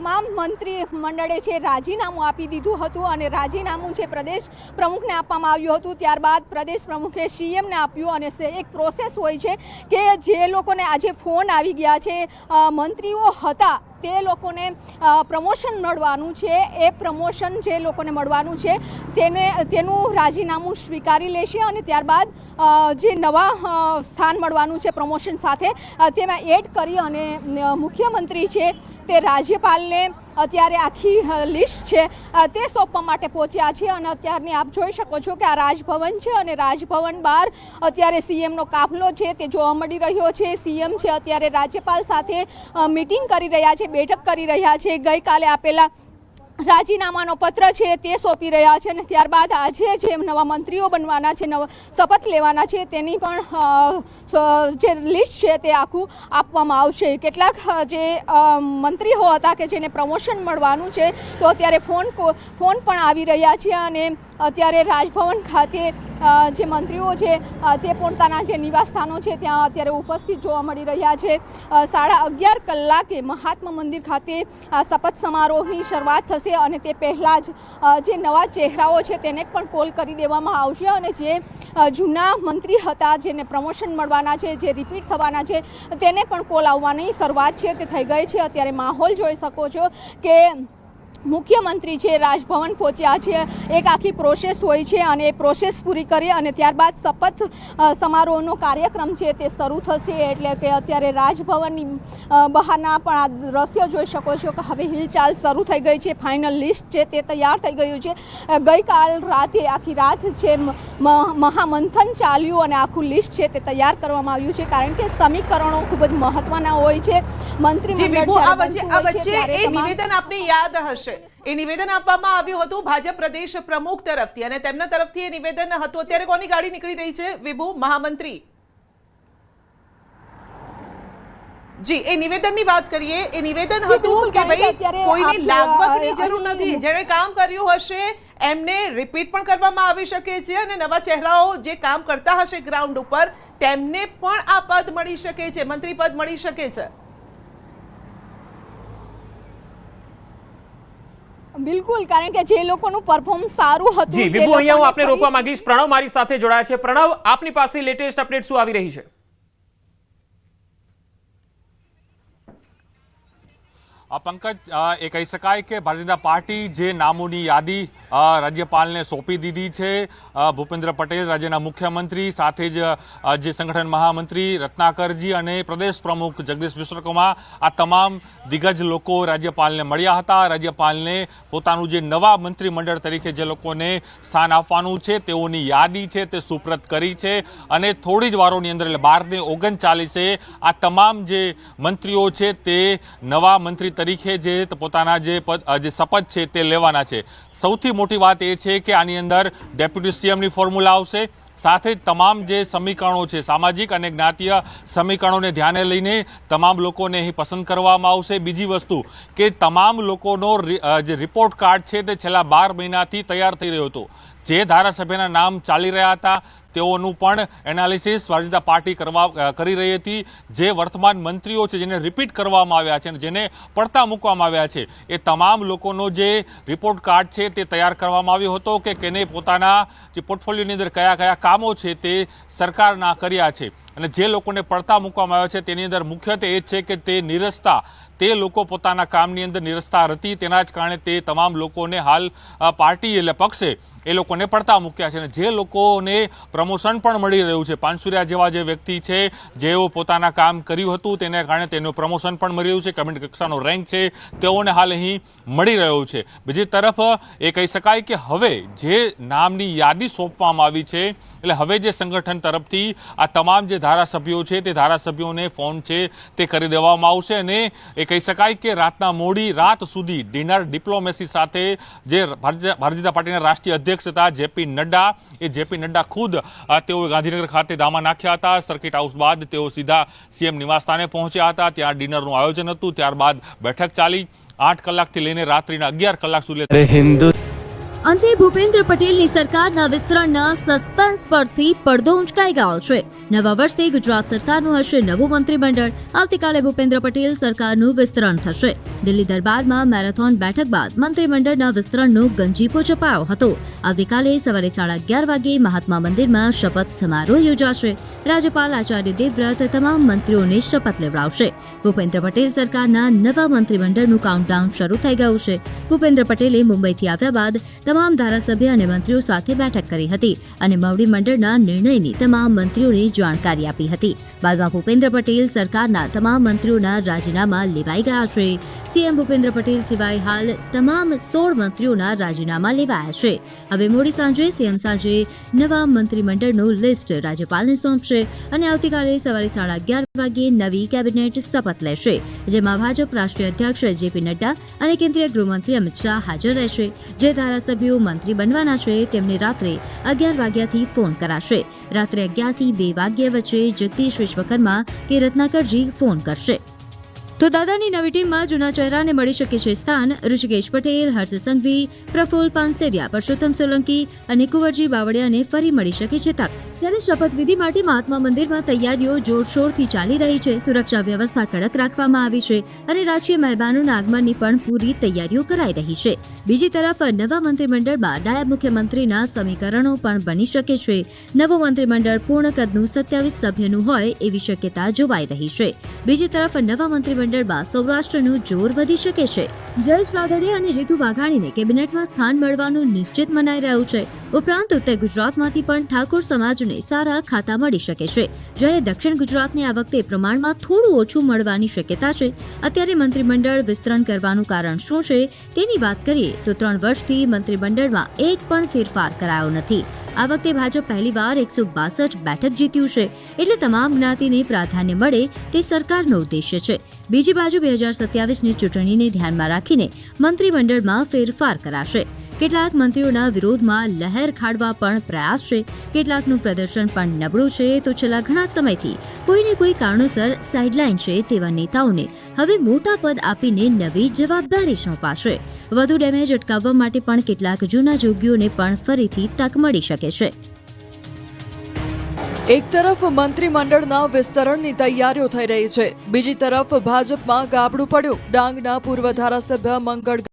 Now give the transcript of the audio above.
તમામ મંત્રી મંડળે છે રાજીનામું આપી દીધું હતું અને રાજીનામું છે પ્રદેશ પ્રમુખને આપવામાં આવ્યું હતું. ત્યારબાદ પ્રદેશ પ્રમુખે સીએમને આપ્યું અને એક પ્રોસેસ હોય છે કે જે લોકોને આજે ફોન આવી ગયા છે. મંત્રીઓ હતા તે લોકોને પ્રમોશન મળવાનું છે. એ પ્રમોશન જે લોકોને મળવાનું છે, તેને, તેનું રાજીનામું સ્વીકારી લેશે અને ત્યારબાદ જે નવા સ્થાન મળવાનું છે પ્રમોશન સાથે તેમાં એડ કરી અને મુખ્યમંત્રી છે તે રાજ્યપાલને અત્યારે આખી લિસ્ટ છે તે સોંપવા માટે પહોંચ્યા છે. અને અત્યારની આપ જોઈ શકો છો કે આ રાજભવન છે અને રાજભવન બહાર અત્યારે સીએમનો કાફલો છે તે જોવા મળી રહ્યો છે. સીએમ છે અત્યારે રાજ્યપાલ સાથે મિટિંગ કરી રહ્યા છે. બેઠક કરી રહ્યા છે. ગઈકાલે આપેલા રાજીનામાનો પત્ર છે તે સોંપી રહ્યા છે અને ત્યારબાદ આજે જે નવા મંત્રીઓ બનવાના છે, નવા શપથ લેવાના છે તેની પણ જે લિસ્ટ છે તે આખું આપવામાં આવશે. કેટલાક જે મંત્રીઓ હતા કે જેને પ્રમોશન મળવાનું છે, તો અત્યારે ફોન ફોન પણ આવી રહ્યા છે અને અત્યારે રાજભવન ખાતે જે મંત્રીઓ છે તે પોતાના જે નિવાસસ્થાનો છે ત્યાં અત્યારે ઉપસ્થિત જોવા મળી રહ્યા છે. સાડા અગિયાર કલાકે મહાત્મા મંદિર ખાતે શપથ સમારોહની શરૂઆત થશે. અને તે પહેલાં જ જે નવા ચહેરાઓ છે તેને પણ કોલ કરી દેવામાં આવશે અને જે જૂના મંત્રી હતા જેને પ્રમોશન મળવાના છે, જે રિપીટ થવાના છે, તેને પણ કોલ આવવાની શરૂઆત છે. તે થઈ ગઈ છે. અત્યારે માહોલ જોઈ શકો છો કે મુખ્યમંત્રી છે રાજભવન પહોંચ્યા છે. એક આખી પ્રોસેસ હોય છે અને એ પ્રોસેસ પૂરી કરી અને ત્યારબાદ શપથ સમારોહનો કાર્યક્રમ છે તે શરૂ થશે. એટલે કે અત્યારે રાજભવનની બહારના પણ આ દ્રશ્ય જોઈ શકો છો કે હવે હિલચાલ શરૂ થઈ ગઈ છે. ફાઇનલ લિસ્ટ છે તે તૈયાર થઈ ગયું છે. ગઈકાલ રાતે આખી રાત છે મહામંથન ચાલ્યું અને આખું લિસ્ટ છે તે તૈયાર કરવામાં આવ્યું છે. કારણ કે સમીકરણો ખૂબ જ મહત્વના હોય છે. મંત્રી આ વચ્ચે એ નિવેદન આપને યાદ હશે. એ નિવેદન આપવામાં આવ્યું હતું ભાજપ પ્રદેશ પ્રમુખ તરફથી અને તેમના તરફથી એ નિવેદન હતું. અત્યારે કોની ગાડી નીકળી રહી છે? વિભુ મહામંત્રી. જી એ નિવેદનની વાત કરીએ. એ નિવેદન હતું કે ભાઈ કોઈની આપ, લાગવગની જરૂર નથી. જેણે કામ કર્યું હશે એમને રિપીટ પણ કરવામાં આવી શકે છે અને નવા ચહેરાઓ જે કામ કરતા હશે ગ્રાઉન્ડ ઉપર તેમને પણ આ પદ મળી શકે છે. મંત્રી પદ મળી શકે છે. બિલકુલ કારણ કે જે લોકોનું પરફોર્મ સારું હતું જી વિભુ અહીંયા હું આપને રોકવા માંગીશ. પ્રણવ મારી સાથે જોડાયા છે. પ્રણવ આપની પાસે લેટેસ્ટ અપડેટ શું આવી રહી છે? પંકજ એ કહી શકાય કે ભારતીય જનતા પાર્ટી જે નામોની યાદી રાજ્યપાલને સોંપી દીધી છે ભૂપેન્દ્ર પટેલ રાજ્યના મુખ્યમંત્રી, સાથે જ જે સંગઠન મહામંત્રી રત્નાકરજી અને પ્રદેશ પ્રમુખ જગદીશ વિશ્વકર્મા, આ તમામ દિગ્ગજ લોકો રાજ્યપાલને મળ્યા હતા. રાજ્યપાલને પોતાનું જે નવા મંત્રીમંડળ તરીકે જે લોકોને સ્થાન આપવાનું છે, તેઓની યાદી છે, તે સુપ્રત કરી છે અને થોડી જ વારોની અંદર એટલે બારને ઓગણચાલીસે આ તમામ જે મંત્રીઓ છે, તે નવા મંત્રી તરીકે જે પોતાના જે જે શપથ છે તે લેવાના છે. સૌથી મોટી વાત એ છે કે આની અંદર ડેપ્યુટી સીએમની ફોર્મ્યુલા આવશે. સાથે જ તમામ જે સમીકરણો છે, સામાજિક અને જ્ઞાતીય સમીકરણોને ધ્યાને લઈને તમામ લોકોને અહીં પસંદ કરવામાં આવશે. બીજી વસ્તુ કે તમામ લોકોનો જે રિપોર્ટ કાર્ડ છે તે છેલ્લા બાર મહિનાથી તૈયાર થઈ રહ્યો હતો. જે ધારાસભ્યના નામ ચાલી રહ્યા હતા તેઓનું પણ એનાલિસિસ જનતા પાર્ટી કરવા કરી રહી હતી. જે વર્તમાન મંત્રીઓ છે, જેને રિપીટ કરવામાં આવ્યા છે અને જેને પડતા મૂકવામાં આવ્યા છે, એ તમામ લોકોનો જે રિપોર્ટ કાર્ડ છે તે તૈયાર કરવામાં આવ્યો હતો કે કેને પોતાના જે પોર્ટફોલિયોની અંદર કયા કયા કામો છે તે સરકારના કર્યા છે. અને જે લોકોને પડતા મૂકવામાં આવ્યા છે તેની અંદર મુખ્યત્વે એ છે કે તે નિરસતા. તે લોકો પોતાના કામની અંદર નિરસતા હતી તેના જ કારણે તે તમામ લોકોને હાલ પાર્ટી એટલે પક્ષે એ લોકોને પડતા મૂક્યા છે. અને જે લોકોને પ્રમોશન પણ મળી રહ્યું છે, પાનસુરિયા જેવા જે વ્યક્તિ છે, જેઓ પોતાના કામ કર્યું હતું, તેને કારણે તેનું પ્રમોશન પણ મળી રહ્યું છે. કમેન્ટ કક્ષાનો રેન્ક છે, તેઓને હાલ અહીં મળી રહ્યો છે. બીજી તરફ, એ કહી શકાય કે હવે જે નામની યાદી સોંપવામાં આવી છે, એટલે હવે જે સંગઠન તરફથી આ તમામ જે ધારાસભ્યો છે, તે ધારાસભ્યોને ફોન છે, તે કરી દેવામાં આવશે અને એ કહી શકાય કે રાતના મોડી રાત સુધી ડિનર ડિપ્લોમેસી સાથે જે ભારતીય જનતા પાર્ટીના રાષ્ટ્રીય અધ્યક્ષ હતા, જેપી નડ્ડા, એ જેપી નડ્ડા ખુદ તેઓ ગાંધીનગર ખાતે દામા નાખ્યા હતા, સર્કિટ હાઉસ બાદ તેઓ સીધા સીએમ નિવાસસ્થાને પહોંચ્યા હતા, ત્યાં ડિનરનું આયોજન હતું, ત્યારબાદ બેઠક ચાલી, આઠ કલાકથી લઈને રાત્રિના અગિયાર કલાક સુધી હિન્દુ મુખ્યમંત્રી ભૂપેન્દ્ર પટેલની સરકારના વિસ્તરણના સસ્પેન્સ પરથી પડદો ઉંચકાઈ ગયો છે. નવા વર્ષથી ગુજરાત સરકારનું હશે નવું મંત્રીમંડળ. આવતીકાલે ભૂપેન્દ્ર પટેલ સરકારનું વિસ્તરણ થશે. દિલ્હી દરબારમાં મેરેથોન બેઠક બાદ મંત્રીમંડળના વિસ્તરણનો ગંજીપો ચપાયો હતો. આવતીકાલે સવારે સાડા અગિયાર વાગે મહાત્મા મંદિરમાં શપથ સમારોહ યોજાશે. રાજ્યપાલ આચાર્ય દેવવ્રત તમામ મંત્રીઓને શપથ લેવડાવશે. ભૂપેન્દ્ર પટેલ સરકારના નવા મંત્રીમંડળનું કાઉન્ટડાઉન શરૂ થઈ ગયું છે. ભૂપેન્દ્ર પટેલે મુંબઈથી આવ્યા બાદ તમામ ધારાસભ્ય અને મંત્રીઓ સાથે બેઠક કરી હતી અને મવડી મંડળના નિર્ણયની તમામ મંત્રીઓને જાણકારી આપી હતી. બાદમાં ભૂપેન્દ્ર પટેલ સરકારના તમામ મંત્રીઓના રાજીનામા લેવાઈ ગયા છે. સીએમ ભૂપેન્દ્ર પટેલ સિવાય હાલ તમામ સોળ મંત્રીઓના રાજીનામા લેવાયા છે. હવે મોડી સાંજે, સીએમ સાંજે નવા મંત્રીમંડળનું લિસ્ટ રાજ્યપાલને સોંપશે અને આવતીકાલે સવારે સાડા અગિયાર વાગે નવી કેબિનેટ શપથ લેશે, જેમાં ભાજપ રાષ્ટ્રીય અધ્યક્ષ જેપી નડ્ડા અને કેન્દ્રીય ગૃહમંત્રી અમિત શાહ હાજર રહેશે. જે ધારાસભ્યો મંત્રી બનવાના છે, તેમને રાત્રે અગિયાર વાગ્યાથી ફોન કરાશે. રાત્રે અગિયારથી બે વાગ્યા વચ્ચે જગદીશ વિશ્વકર્મા કે રત્નાકરજી ફોન કરશે. તો દાદાની નવી ટીમમાં જૂના ચહેરાને મળી શકે છે સ્થાન. ઋષિકેશ પટેલ, હર્ષ સંઘવી, પ્રફુલ પાનસેરિયા, પરસોત્તમ સોલંકી અને કુંવરજી બાવળિયાને ફરી મળી શકે છે તક. ત્યારે શપથવિધિ માટે મહાત્મા મંદિરમાં તૈયારીઓ જોરશોરથી ચાલી રહી છે. સુરક્ષા વ્યવસ્થા કડક રાખવામાં આવી છે અને રાજકીય મહેમાનોના આગમનની પણ પૂરી તૈયારીઓ કરાઈ રહી છે. બીજી તરફ, નવા મંત્રીમંડળમાં નાયબ મુખ્યમંત્રીના સમીકરણો પણ બની શકે છે. નવું મંત્રીમંડળ પૂર્ણ કદનું સત્યાવીસ સભ્યનું હોય એવી શક્યતા જોવાઈ રહી છે. બીજી તરફ, નવા મંત્રીમંડળમાં સૌરાષ્ટ્રનું જોર વધી શકે છે. જયેશ રાદડિયા અને જીતુ વાઘાણીને કેબિનેટમાં સ્થાન મળવાનું નિશ્ચિત મનાઈ રહ્યું છે. ઉપરાંત ઉત્તર ગુજરાતમાંથી પણ ઠાકોર સમાજને સારા ખાતા મળી શકે છે. જ્યારે દક્ષિણ ગુજરાતને આ વખતે પ્રમાણમાં થોડું ઓછું મળવાની શક્યતા છે, અત્યારે મંત્રીમંડળ વિસ્તરણ કરવાનું કારણ શું છે તેની વાત કરીએ તો ત્રણ વર્ષથી મંત્રીમંડળમાં એક પણ ફેરફાર કરાયો નથી. આ વખતે ભાજપ પહેલીવાર એકસો બાસઠ બેઠક જીત્યું છે. એટલે તમામ જ્ઞાતિને પ્રાધાન્ય મળે તે સરકારનો ઉદ્દેશ્ય છે. બીજી બાજુ બે હજાર સત્યાવીસની ચૂંટણીને ધ્યાનમાં રાખીને મંત્રીમંડળમાં ફેરફાર કરાશે. કેટલાક મંત્રીઓના વિરોધમાં લહેર ખાડવા પણ પ્રયાસ છે. કેટલાકનું પ્રદર્શન પણ નબળું છે. તો છેલ્લા ઘણા સમયથી કોઈને કોઈ કારણોસર સાઇડલાઇન છે તેવા નેતાઓને હવે મોટા પદ આપીને નવી જવાબદારી સોંપાશે. વધુ ડેમેજ અટકાવવા માટે પણ કેટલાક જૂના જોગીઓને પણ ફરીથી તક મળી શકે છે. એક તરફ મંત્રીમંડળના વિસ્તરણની તૈયારીઓ થઈ રહી છે. બીજી તરફ ભાજપમાં ગાબડું પડ્યું. ડાંગના પૂર્વ ધારાસભ્ય મંગળ